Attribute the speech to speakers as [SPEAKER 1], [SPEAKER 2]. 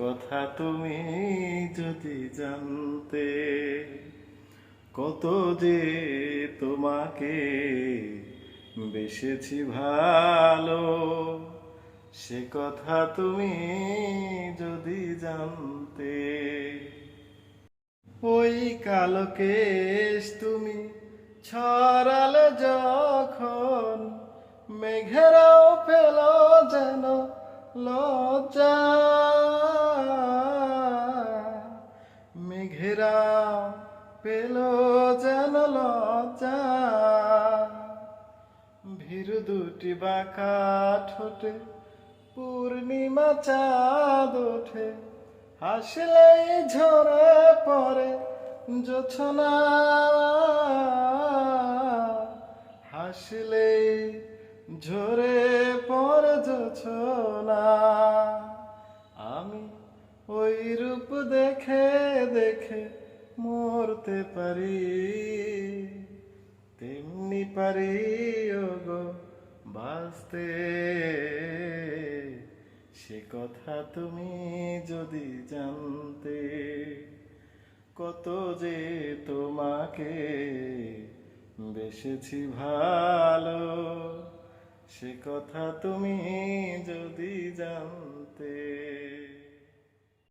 [SPEAKER 1] কথা তুমি যদি জানতে, কত যে তোমাকে বেসেছি ভালো, সে কথা তুমি যদি জানতে, ওই কালো কেশ তুমি ছড়ালে যখন, মেঘেরাও পেল যেন লজ্জা মেঘেরাও পেল যেন লজ্জা। ভীরু দুটি বাঁকা ঠোঁটে পূর্ণিমা চাঁদ ওঠে। হাসলেই ঝরে পড়ে জোছনা। হাসলেই ঝরে পড়ে জোছনা। রূপ দেখে দেখে মরতে পারি। তেমনি পারি গো বাঁচতে। সে কথা তুমি যদি জানতে, কত যে তোমাকে বেসেছি ভালো, সে কথা তুমি যদি জানতে।